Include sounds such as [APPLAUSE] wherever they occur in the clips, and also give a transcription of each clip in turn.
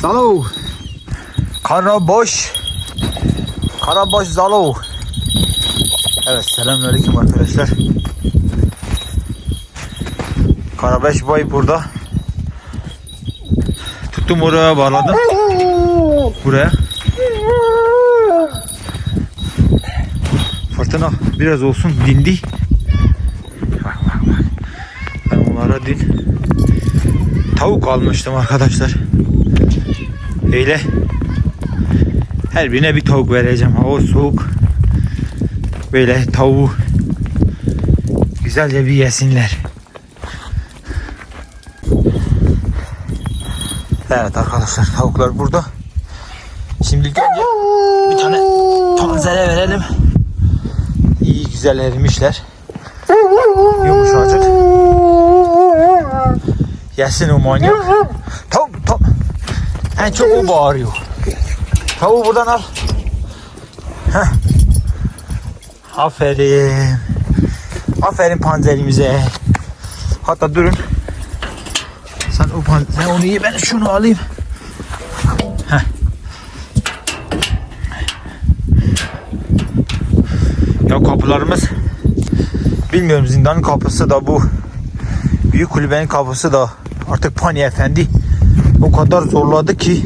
Zalo. Karabaş. Karabaş Zalo. Evet selamünaleyküm arkadaşlar. Karabaş Bay burada. Tuttum oraya bağladım. Buraya. Fırtına biraz olsun dindi. Bak bak bak. Ben onlara dün tavuk almıştım arkadaşlar. Öyle her birine bir tavuk vereceğim. Hava soğuk. Böyle tavuğu güzelce bir yesinler. Evet arkadaşlar tavuklar burada. Şimdi önce bir tane panzere verelim. İyi güzel erimişler. Yumuşacık. Yesin o manyak. Tavuk. En çok o bağırıyor. Tavuğu buradan al. Heh. Aferin. Aferin panzerimize. Hatta durun. Sen o pan sen onu iyi ben şunu alayım. Heh. Ya kapılarımız bilmiyorum zindanın kapısı da bu büyük kulübenin kapısı da artık Pani Efendi o kadar zorladı ki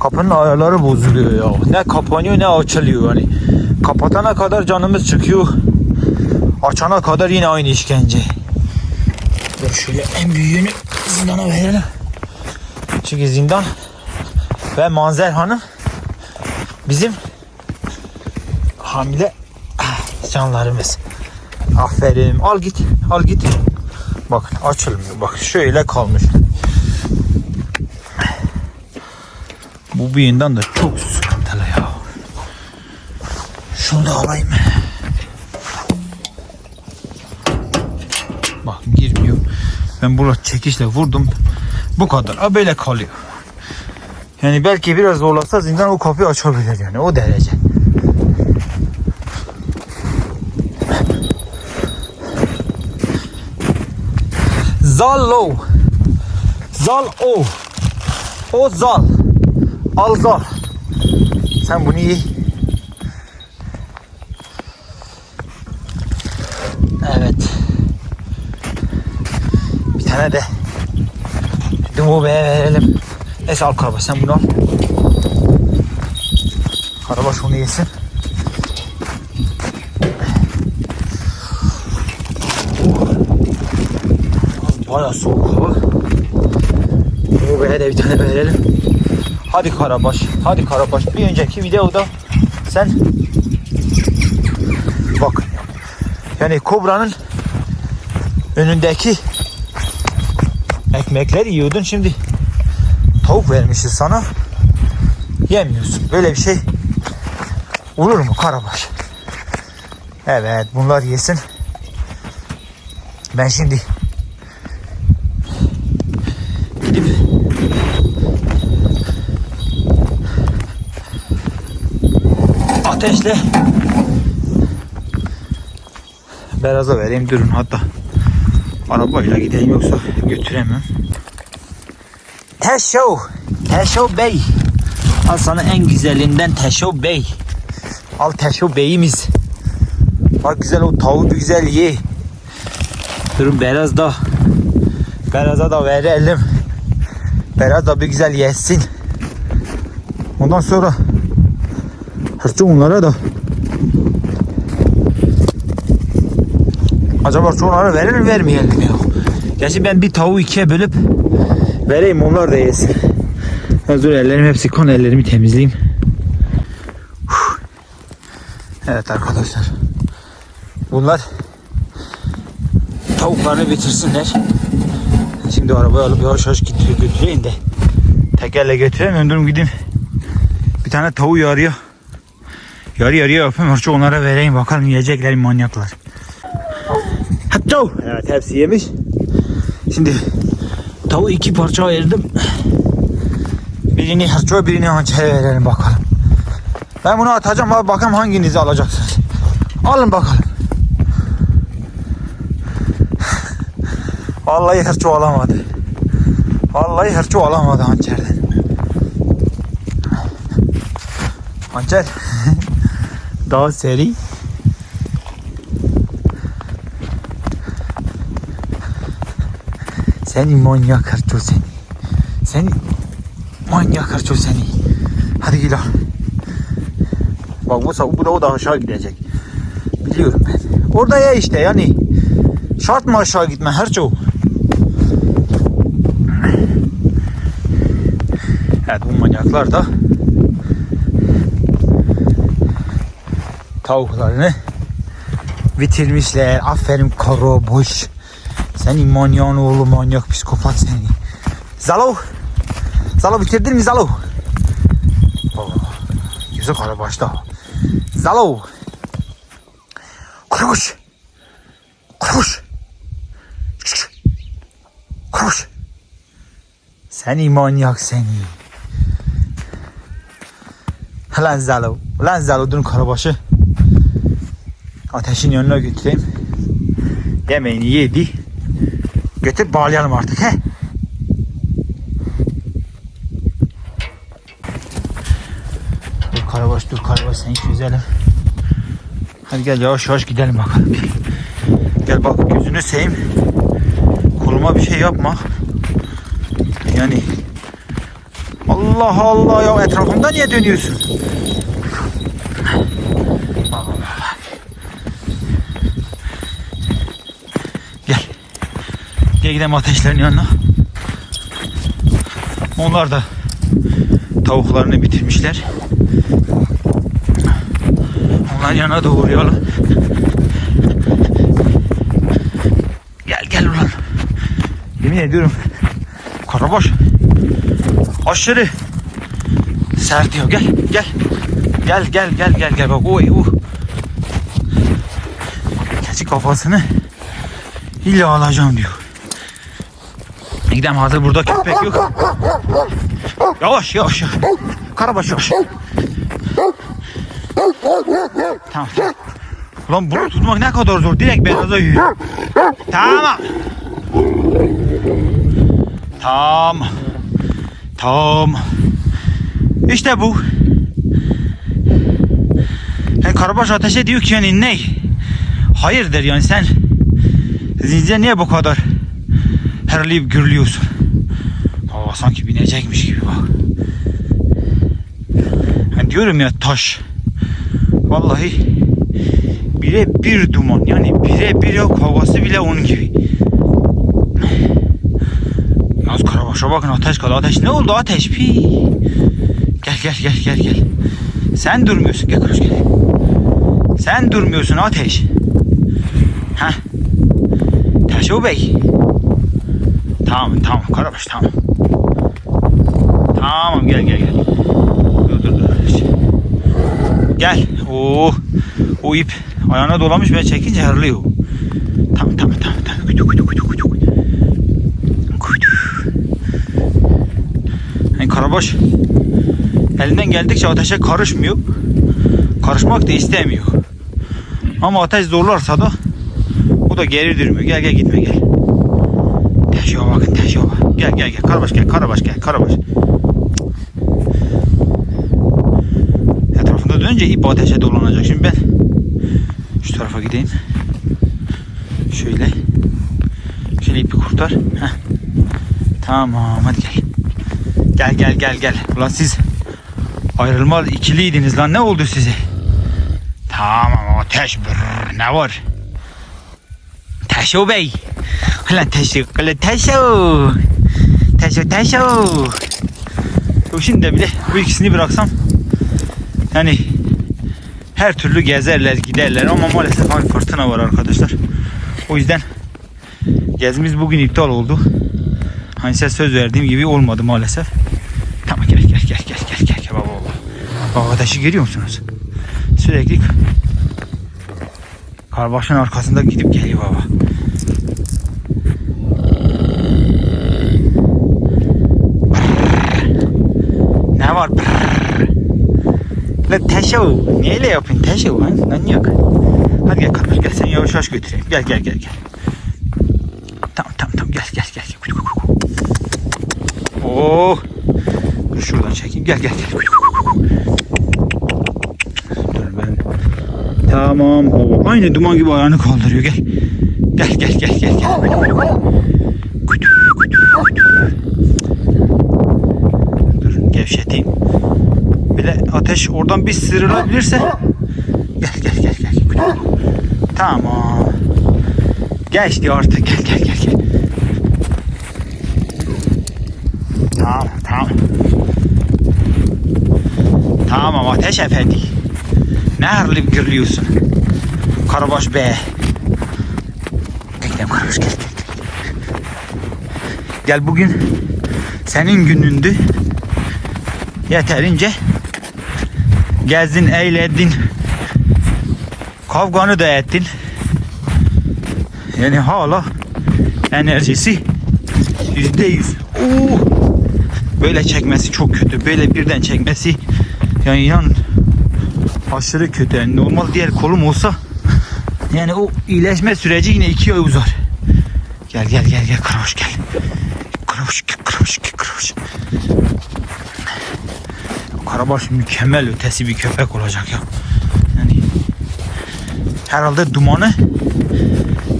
kapının ayarları bozuluyor ya. Ne kapanıyor ne açılıyor yani. Kapatana kadar canımız çıkıyor. Açana kadar yine aynı işkence. Dur şöyle en büyüğünü zindana verelim. Çünkü zindan ve Manzer Hanım bizim hamile canlarımız. Aferin. Al git. Al git. Bakın açılmıyor. Bak şöyle kalmış. Bu bir yandan da çok sıkıntılı ya. Şunu da alayım. Bak girmiyor. Ben burada çekişle vurdum. Bu kadar. Ha böyle kalıyor. Yani belki biraz zorlasa zindan o kapıyı açabilir yani o derece. Zallo. Zal o. O zal. Al zal. Sen bunu ye. Evet. Bir tane de Dumu Bey'e verelim. Neyse al karaba sen bunu al. Karaba şunu yesin. Baya soğuk hava. Dumu Bey'e de bir tane verelim. Hadi Karabaş, hadi Karabaş. Bir önceki videoda sen bak yani kobranın önündeki ekmekleri yiyordun şimdi tavuk vermişiz sana yemiyorsun. Böyle bir şey olur mu Karabaş? Evet bunlar yesin. Ben şimdi ateşle Beraz'a vereyim durun hatta arabayla gideyim yoksa götüremem. Teşo, Teşo Bey. Al sana en güzelinden Teşo Bey. Al Teşo Bey'imiz. Bak güzel o tavuğu güzel ye. Durun Beraz da. Beraz'a da verelim. Beraz da bir güzel yesin. Ondan sonra hırçı onlara da Acaba sonraları verir mi vermeyelim ya. Gerçi ben bir tavuğu ikiye bölüp vereyim onlar da yesin. Dur ellerim hepsi kan ellerimi temizleyeyim. Evet arkadaşlar. Bunlar tavuklarını bitirsinler. Şimdi arabayı alıp yavaş yavaş götüreyim, de tekerle götüreyim. Durum gideyim. Bir tane tavuğu yarıya yarı yarıya yapayım. Artık onlara vereyim bakalım yiyecekler manyaklar. Hatta evet hepsi yemiş. Şimdi tavuğu iki parça ayırdım. Birini harçoya birini hançere verelim bakalım. Ben bunu atacağım abi bakalım hanginizi alacaksınız. Alın bakalım. Vallahi hırço alamadı. Vallahi hırço alamadı hançerden. Hançer. [LAUGHS] Daha seri. Seni manyak harço seni. Seni manyak harço seni. Hadi gel al. Bak bu, bu da o da aşağı gidecek. Biliyorum ben. Orada ya işte yani. Şart mı aşağı gitme harço? Evet bu manyaklar da tavuklarını bitirmişler. Aferin karo boş. Sen manyan oğlu manyak psikopat seni. Zalo. Zalo bitirdin mi Zalo? Oh, yüzü kara başta. Zalo. Kuruş. Kuruş. Kuruş. Seni manyak seni. Lan Zalo. Lan Zalo dün karabaşı. Ateşin yanına götüreyim. Yemeğini yedi. Götür bağlayalım artık he. Dur karabaş dur karabaş seni çözelim. Hadi gel yavaş yavaş gidelim bakalım. Gel bak gözünü seveyim. Koluma bir şey yapma. Yani Allah Allah ya etrafımda niye dönüyorsun? Gidelim ateşlerin yanına. Onlar da tavuklarını bitirmişler. Onların yanına da uğrayalım. Gel gel ulan. Yemin ediyorum. Karabaş. Aşırı sert ya. Gel gel. Gel gel gel gel gel bak. Oy uh. Keçi kafasını illa alacağım diyor. Gidelim hazır burada köpek yok. Yavaş yavaş. Karabaş yavaş. Tamam. Ulan bunu tutmak ne kadar zor. Direkt beyaza yürüyor. Tamam. Tamam. Tamam. İşte bu. Yani Karabaş ateş ediyor ki yani ne? Hayırdır yani sen zincire niye bu kadar herleyip gürlüyorsun? Baba sanki binecekmiş gibi bak. Yani diyorum ya taş. Vallahi bire bir duman yani bire bir yok havası bile onun gibi. Yalnız Karabaş'a bakın ateş kaldı. Ateş ne oldu ateş? Pi. Gel gel gel gel gel. Sen durmuyorsun gel Karabaş gel. Sen durmuyorsun ateş. Ha? Taşo Bey. Tamam tamam Karabaş tamam. Tamam gel gel gel. Dur dur dur. Gel. Oo. O ip ayağına dolamış ben çekince hırlıyor. Tamam tamam tamam tamam. Kutu kutu kutu kutu. Kutu. Yani Karabaş elinden geldikçe ateşe karışmıyor. Karışmak da istemiyor. Ama ateş zorlarsa da o da geri durmuyor. Gel gel gitme gel. Bakın teşo bak. Gel gel gel. Karabaş gel. Karabaş gel. Karabaş. Etrafında dönünce ip ateşe dolanacak. Şimdi ben şu tarafa gideyim. Şöyle. Şöyle ipi kurtar. Heh. Tamam hadi gel. Gel gel gel gel. Ulan siz ayrılmaz ikiliydiniz lan ne oldu size? Tamam ateş brrr, ne var? Teşo bey. Ulan teşo. Ulan teşo. Teşo teşo. Yok Şimdi de bile bu ikisini bıraksam yani her türlü gezerler giderler ama maalesef hani fırtına var arkadaşlar. O yüzden gezimiz bugün iptal oldu. Hani size söz verdiğim gibi olmadı maalesef. Tamam gel gel gel gel gel gel gel baba baba. Ateşi görüyor musunuz? Sürekli karbaşın arkasında gidip geliyor baba. Ne var? Teşo. Niye öyle yapıyorsun teşo? Lan yok. Hadi gel kardeş gel seni yavaş yavaş götüreyim. Gel gel gel gel. Tamam tamam tamam gel gel gel. Oo. Dur şuradan çekeyim. Gel gel gel. Tamam. O aynı duman gibi ayağını kaldırıyor. Gel. Gel gel gel gel gel. Dur gevşeteyim. Bile ateş oradan bir sıyrılabilirse. Gel gel gel gel. Tamam. Geçti artık. Gel gel gel gel. Tamam tamam. Tamam Ateş Efendi. Ne hırlayıp gürlüyorsun? Karabaş be. Gel Karabaş gel gel. Gel bugün senin günündü. Yeterince gezdin, eğledin. Kavganı da ettin. Yani hala enerjisi yüzde yüz. Böyle çekmesi çok kötü. Böyle birden çekmesi yani inan aşırı kötü. Yani normal diğer kolum olsa yani o iyileşme süreci yine iki ay uzar. Gel gel gel gel Karabaş gel. Karabaş gel Karabaş gel Karabaş. Karabaş mükemmel ötesi bir köpek olacak ya. Yani herhalde dumanı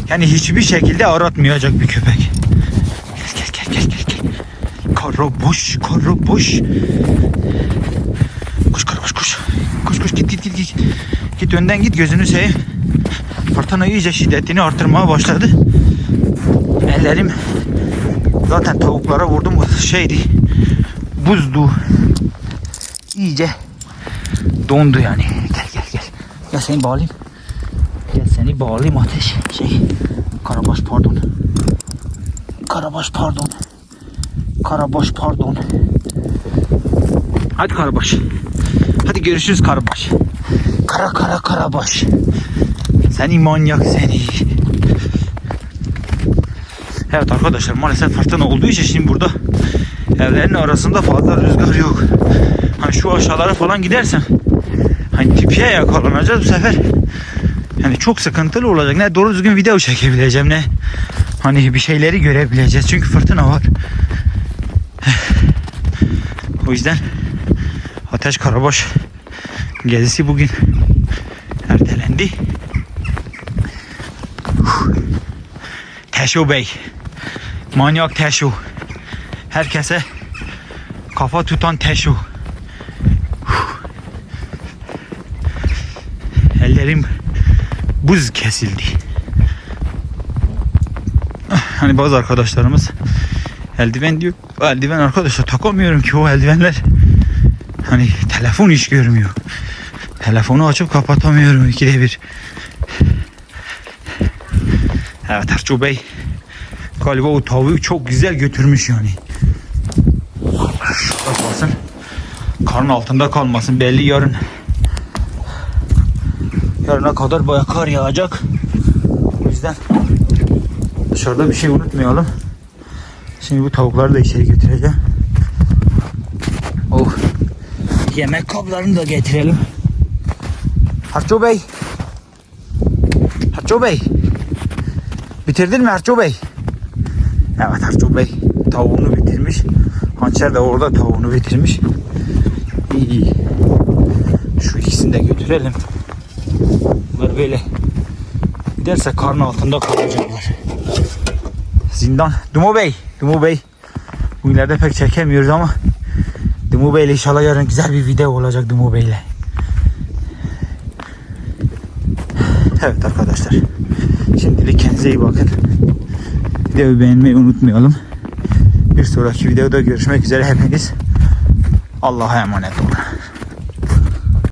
yani hiçbir şekilde aratmayacak bir köpek. Gel gel gel gel gel. gel. Karabaş karabaş. Koş Karabaş koş. Koş koş git git git git. Git önden git gözünü seveyim. Fırtına iyice şiddetini artırmaya başladı. Ellerim zaten tavuklara vurdum şeydi buzdu. İyice dondu yani. Gel gel gel. Gel seni bağlayayım. Gel seni bağlayayım ateş. Şey Karabaş pardon. Karabaş pardon. Karabaş pardon. Hadi Karabaş. Hadi görüşürüz Karabaş. Kara kara Karabaş. Seni manyak seni. Evet arkadaşlar maalesef fırtına olduğu için şimdi burada evlerin arasında fazla rüzgar yok. Hani şu aşağılara falan gidersem hani tipiye yakalanacağız bu sefer. Yani çok sıkıntılı olacak. Ne doğru düzgün video çekebileceğim ne hani bir şeyleri görebileceğiz. Çünkü fırtına var. [SIGHS] O yüzden Ateş Karabaş gezisi bugün ertelendi. [SIGHS] Teşo Bey. Manyak Teşo. Herkese kafa tutan Teşo. Ellerim buz kesildi. Hani bazı arkadaşlarımız eldiven diyor. Eldiven arkadaşlar takamıyorum ki o eldivenler. Hani telefon iş görmüyor. Telefonu açıp kapatamıyorum ikide bir. Evet Erço Bey galiba o tavuğu çok güzel götürmüş yani. Şurada kalsın. Karın altında kalmasın belli yarın. Yarına kadar baya kar yağacak. O yüzden dışarıda bir şey unutmayalım. Şimdi bu tavukları da içeri götüreceğim. Oh. Yemek kaplarını da getirelim. Harço Bey. Harço Bey. Bitirdin mi Harço Bey? Evet Harço Bey tavuğunu bitirmiş. Hançer de orada tavuğunu bitirmiş. İyi iyi. Şu ikisini de götürelim. Bunlar böyle giderse karnı altında kalacaklar. Zindan. Dumo Bey. Dumo Bey. Bugünlerde pek çekemiyoruz ama Dumo Bey ile inşallah yarın güzel bir video olacak Dumo Bey ile. Evet arkadaşlar. Şimdilik kendinize iyi bakın. Videoyu beğenmeyi unutmayalım. Bir sonraki videoda görüşmek üzere hepiniz. Allah'a emanet olun.